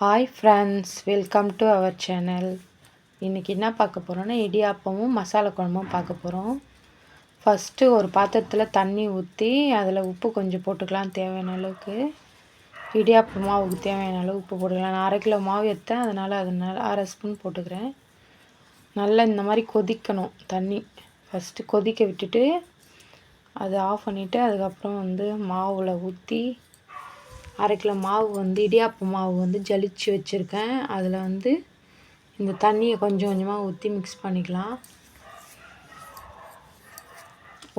Hi friends welcome to our channel இன்றைக்கி என்ன பார்க்க போகிறோன்னா இடியாப்பமும் மசாலா குழம்பும் பார்க்க போகிறோம் ஃபஸ்ட்டு ஒரு பாத்திரத்தில் தண்ணி ஊற்றி அதில் உப்பு கொஞ்சம் போட்டுக்கலாம் தேவையான அளவுக்கு. இடியாப்ப மாவுக்கு தேவையான அளவு உப்பு போட்டுக்கலாம். நான் அரை கிலோ மாவு எடுத்தேன் அதனால் அதனால் அரை ஸ்பூன் போட்டுக்கிறேன். நல்லா இந்த மாதிரி கொதிக்கணும் தண்ணி. ஃபஸ்ட்டு கொதிக்க விட்டுட்டு அதை ஆஃப் பண்ணிவிட்டு அதுக்கப்புறம் வந்து மாவில் ஊற்றி அரை கிலோ மாவு வந்து இடியாப்பு மாவு வந்து ஜலிச்சு வச்சுருக்கேன். அதில் வந்து இந்த தண்ணியை கொஞ்சம் கொஞ்சமாக ஊற்றி மிக்ஸ் பண்ணிக்கலாம்.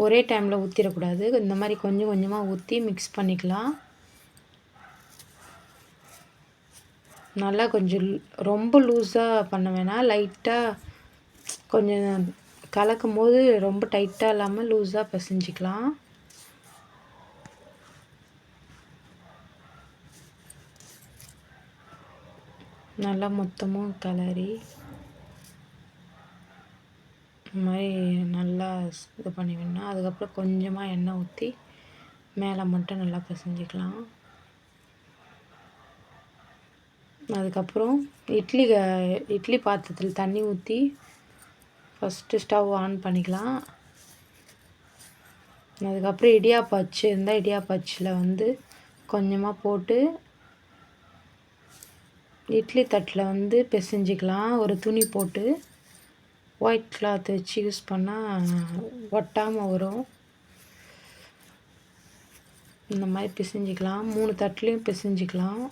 ஒரே டைமில் ஊற்றிடக்கூடாது இந்த மாதிரி கொஞ்சம் கொஞ்சமாக ஊற்றி மிக்ஸ் பண்ணிக்கலாம். நல்லா கொஞ்சம் ரொம்ப லூஸாக பண்ண வேணாம். லைட்டாக கொஞ்சம் கலக்கும் போது ரொம்ப டைட்டாக இல்லாமல் லூஸாக பிசைஞ்சிக்கலாம். நல்லா மொத்தமும் கிளறி இந்த மாதிரி நல்லா இது பண்ணி விடணும் அதுக்கப்புறம் கொஞ்சமாக எண்ணெய் ஊற்றி மேலே மட்டும் நல்லா பிசைஞ்சிக்கலாம். அதுக்கப்புறம் இட்லி இட்லி பாத்திரத்தில் தண்ணி ஊற்றி ஃபஸ்ட்டு ஸ்டவ் ஆன் பண்ணிக்கலாம். அதுக்கப்புறம் இடியாப்பம் இருந்தால் இடியாப்பச்சில் வந்து கொஞ்சமாக போட்டு இட்லி தட்டில் வந்து பிசைஞ்சிக்கலாம். ஒரு துணி போட்டு ஒயிட் கிளாத் வச்சு யூஸ் பண்ணால் ஒட்டாமல் வரும். இந்த மாதிரி பிசைஞ்சிக்கலாம். மூணு தட்டுலேயும் பிசைஞ்சிக்கலாம்.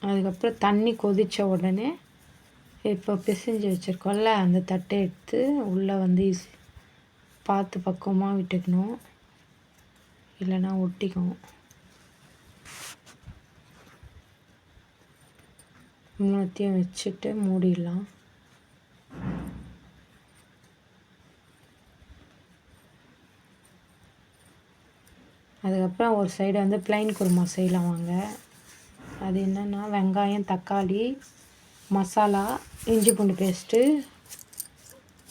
அதுக்கப்புறம் தண்ணி கொதித்த உடனே இப்போ பிசைஞ்சு வச்சுருக்கோம்ல அந்த தட்டை எடுத்து உள்ளே வந்து பார்த்து பக்குவமாக விட்டுக்கணும். இல்லைன்னா ஒட்டிக்கும். மூணத்தையும் வச்சுட்டு மூடிடலாம். அதுக்கப்புறம் ஒரு சைடு வந்து பிளைன் குருமா செய்யலாம் வாங்க. அது என்னென்னா வெங்காயம் தக்காளி மசாலா இஞ்சி பூண்டு பேஸ்ட்டு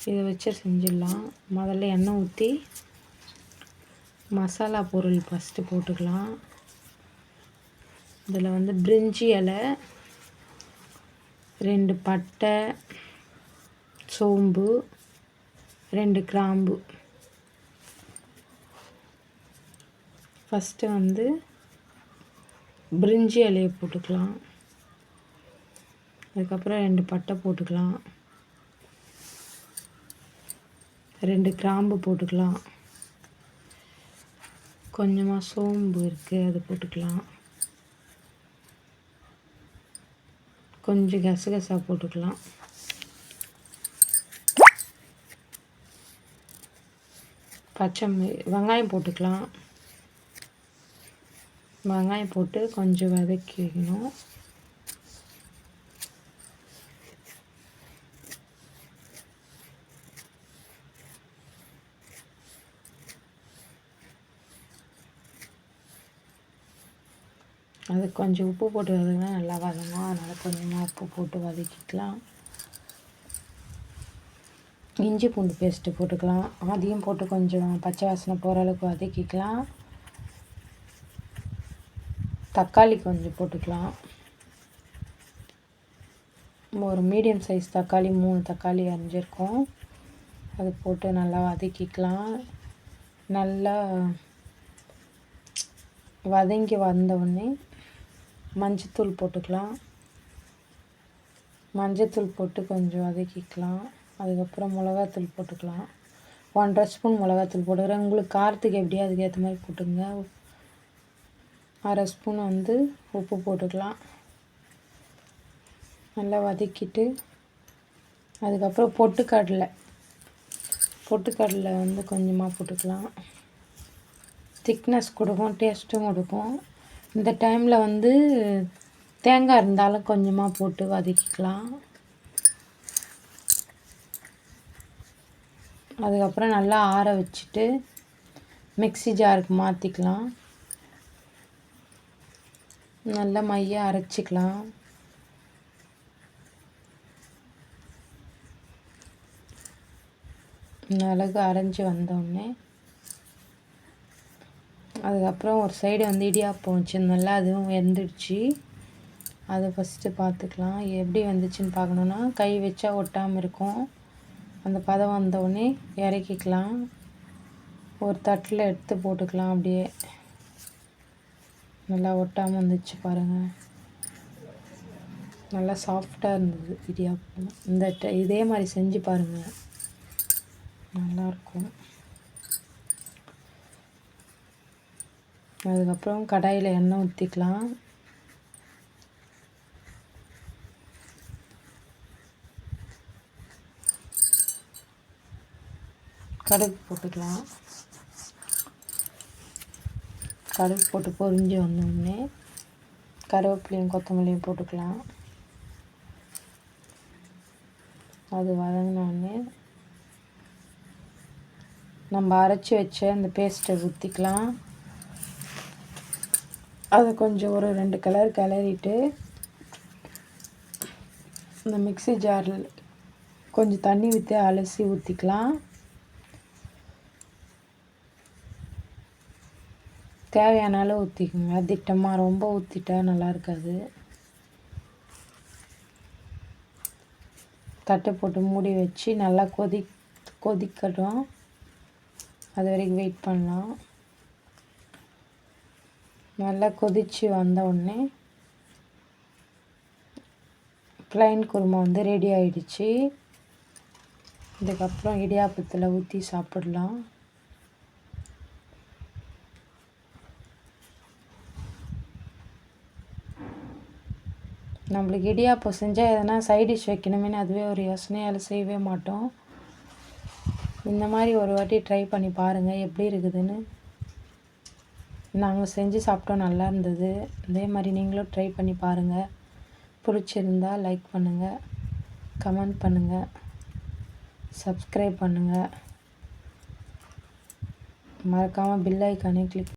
இதை வச்சு செஞ்சிடலாம். முதல்ல எண்ணெய் ஊற்றி மசாலா பொருள் ஃபஸ்ட்டு போட்டுக்கலாம். இதில் வந்து பிரிஞ்சி இலை ரெண்டு பட்டை சோம்பு ரெண்டு கிராம்பு. ஃபஸ்ட்டு வந்து பிரிஞ்சி இலையை போட்டுக்கலாம். அதுக்கப்புறம் ரெண்டு பட்டை போட்டுக்கலாம். ரெண்டு கிராம்பு போட்டுக்கலாம். கொஞ்சமாக சோம்பு இருக்குது அது போட்டுக்கலாம். கொஞ்சம் கசகசா போட்டுக்கலாம். பச்சை வெங்காயம் போட்டுக்கலாம். வெங்காயம் போட்டு கொஞ்சம் வதக்கிக்கணும் அது கொஞ்சம் உப்பு போட்டு வதங்கினா நல்லா வதங்கும் அதனால் கொஞ்சமாக உப்பு போட்டு வதக்கிக்கலாம். இஞ்சி பூண்டு பேஸ்ட்டு போட்டுக்கலாம். அதையும் போட்டு கொஞ்சம் பச்சை வாசனை போகிற அளவுக்கு வதக்கிக்கலாம். தக்காளி கொஞ்சம் போட்டுக்கலாம். ஒரு மீடியம் சைஸ் தக்காளி மூணு தக்காளி அரிஞ்சிருக்கோம் அது போட்டு நல்லா வதக்கிக்கலாம். நல்லா வதங்கி வந்தவுடனே மஞ்சத்தூள் போட்டுக்கலாம். மஞ்சத்தூள் போட்டு கொஞ்சம் வதக்கிக்கலாம். அதுக்கப்புறம் மிளகாத்தூள் போட்டுக்கலாம். ஒன்றரை ஸ்பூன் மிளகாத்தூள் போட்டுக்கிறேன். உங்களுக்கு காரத்துக்கு எப்படியோ அதுக்கேற்ற மாதிரி போட்டுங்க அரை ஸ்பூன் வந்து உப்பு போட்டுக்கலாம். நல்லா வதக்கிட்டு அதுக்கப்புறம் பொட்டுக்கடலை. பொட்டுக்கடலை வந்து கொஞ்சமாக போட்டுக்கலாம். திக்னஸ் கொடுக்கும் டேஸ்ட்டும் கொடுக்கும். இந்த டைமில் வந்து தேங்காய் இருந்தாலும் கொஞ்சமாக போட்டு வதக்கிக்கலாம். அதுக்கப்புறம் நல்லா ஆற வச்சுட்டு மிக்சி ஜாருக்கு மாற்றிக்கலாம் நல்லா மையாக அரைச்சிக்கலாம். அழகு அரைஞ்சி வந்தோடனே அதுக்கப்புறம் ஒரு சைடு வந்து இடியாப்பம் வச்சுருந்தோம்ல அதுவும் வெந்துடுச்சு. அதை ஃபஸ்ட்டு பார்த்துக்கலாம். எப்படி வந்துச்சுன்னு பார்க்கணுன்னா கை வச்சா ஒட்டாமல் இருக்கும். அந்த பதம் வந்தோடனே இறக்கிக்கலாம். ஒரு தட்டில் எடுத்து போட்டுக்கலாம் அப்படியே. நல்லா ஒட்டாமல் வந்துச்சு பாருங்கள் நல்லா சாஃப்டாக இருந்தது இடியாப்பம். இந்த இதே மாதிரி செஞ்சு பாருங்கள் நல்லாயிருக்கும் அதுக்கப்புறம் கடாயில் எண்ணெய் ஊற்றிக்கலாம் கடுகு போட்டுக்கலாம். கடுகு போட்டு பொரிஞ்சு வந்தோடனே கருவேப்பிலையும் கொத்தமல்லியும் போட்டுக்கலாம். அது வதங்கினோடனே நம்ம அரைச்சி வச்ச அந்த பேஸ்ட்டை ஊற்றிக்கலாம் அதை கொஞ்சம் ஒரு ரெண்டு கலர் கிளறிட்டு இந்த மிக்சி ஜாரில் கொஞ்சம் தண்ணி ஊற்றி அலசி ஊற்றிக்கலாம் தேவையான அளவு ஊற்றிக்கோங்க திட்டமாக ரொம்ப ஊற்றிட்டா நல்லா இருக்காது. தட்டை போட்டு மூடி வச்சு நல்லா கொதி கொதிக்கட்டும். அது வரைக்கும் வெயிட் பண்ணலாம். நல்லா கொதித்து வந்த உடனே ப்ளைன் குருமா வந்து ரெடி ஆகிடுச்சு இதுக்கப்புறம் இடியாப்பத்தில் ஊற்றி சாப்பிடலாம். நம்மளுக்கு இடியாப்பம் செஞ்சால் எதனா சைட் டிஷ் வைக்கணுமேனு அதுவே ஒரு யோசனையால் செய்யவே மாட்டோம். இந்த மாதிரி ஒரு வாட்டி ட்ரை பண்ணி பாருங்கள் எப்படி இருக்குதுன்னு. நாங்கள் செஞ்சு சாப்பிட்டோம் நல்லா இருந்தது. அதே மாதிரி நீங்களும் ட்ரை பண்ணி பாருங்கள் பிடிச்சிருந்தா லைக் பண்ணுங்கள் கமெண்ட் பண்ணுங்கள் சப்ஸ்கிரைப் பண்ணுங்கள் மறக்காமல் பில் ஐக்கானே கிளிக்